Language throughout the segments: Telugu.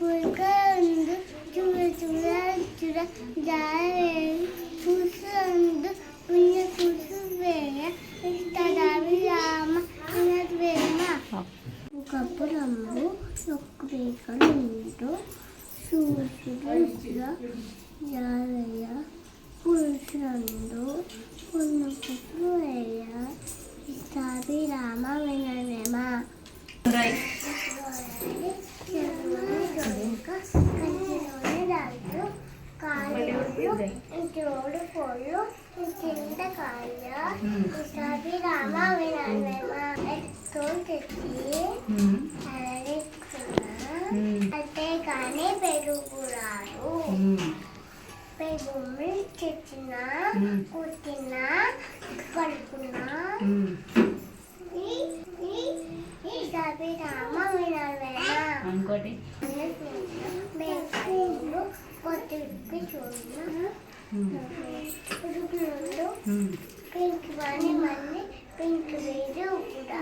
burka öndü, tüm ötümler türe. కింద కాయ ఇస్తాబి రామ వినరేమ ఎత్తు తెచ్చి అంటే కానీ పెరుగురాడు పెరుగుని తెచ్చిన కుట్టిన వినాలైనా ఇంకోటి? కొద్దిగా చూడ. పింక్ పింక్ వేరు కూడా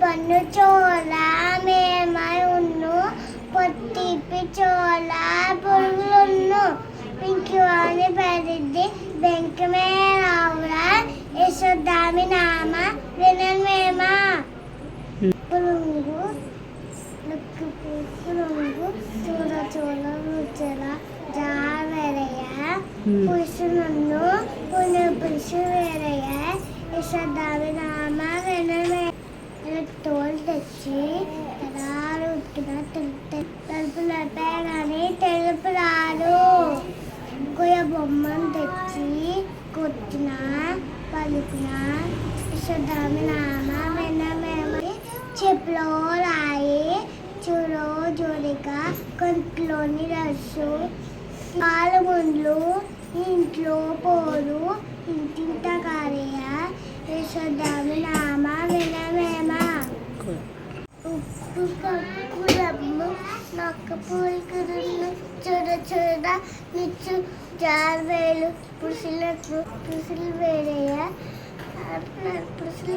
పన్ను చోళ మేమై ఉన్ను పొత్తిప్పి చోళ పురుగులున్ను. పింకివాణి పెరిద్ది బెంకమే రావురా యశోదామి నామ వినమేమా పురుగు లుక్కు పురుగు చూడ చూడ రుచల జావెరయ పురుషులను చెప్పులో రాయి చూడో జోడిగా కొంట్లోని రస్సు కాలు ముండ్లు ఇంట్లో పోరు ఇంటింట కారయ్య యశోదామి నామ వినమేమ ఉప్పు కప్పు రమ్ము నొక్క పూలుకురులు చూడ చూడ నిచ్చు జార్వేలు పురుషులకు పురుషులు వేరేయ పురుషులు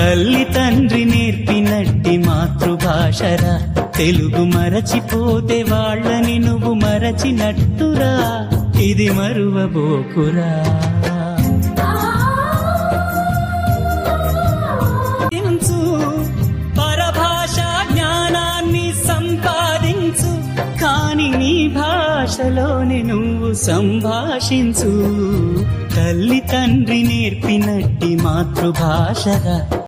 తల్లి తండ్రి నేర్పినట్టి మాతృభాషరా. తెలుగు మరచిపోతే వాళ్ళని నువ్వు మరచినట్టురా. ఇది మరువబోకురా. పరభాషా జ్ఞానాన్ని సంపాదించు. కాని నీ భాషలోని నువ్వు సంభాషించు. తల్లి తండ్రి నేర్పినట్టి మాతృభాషగా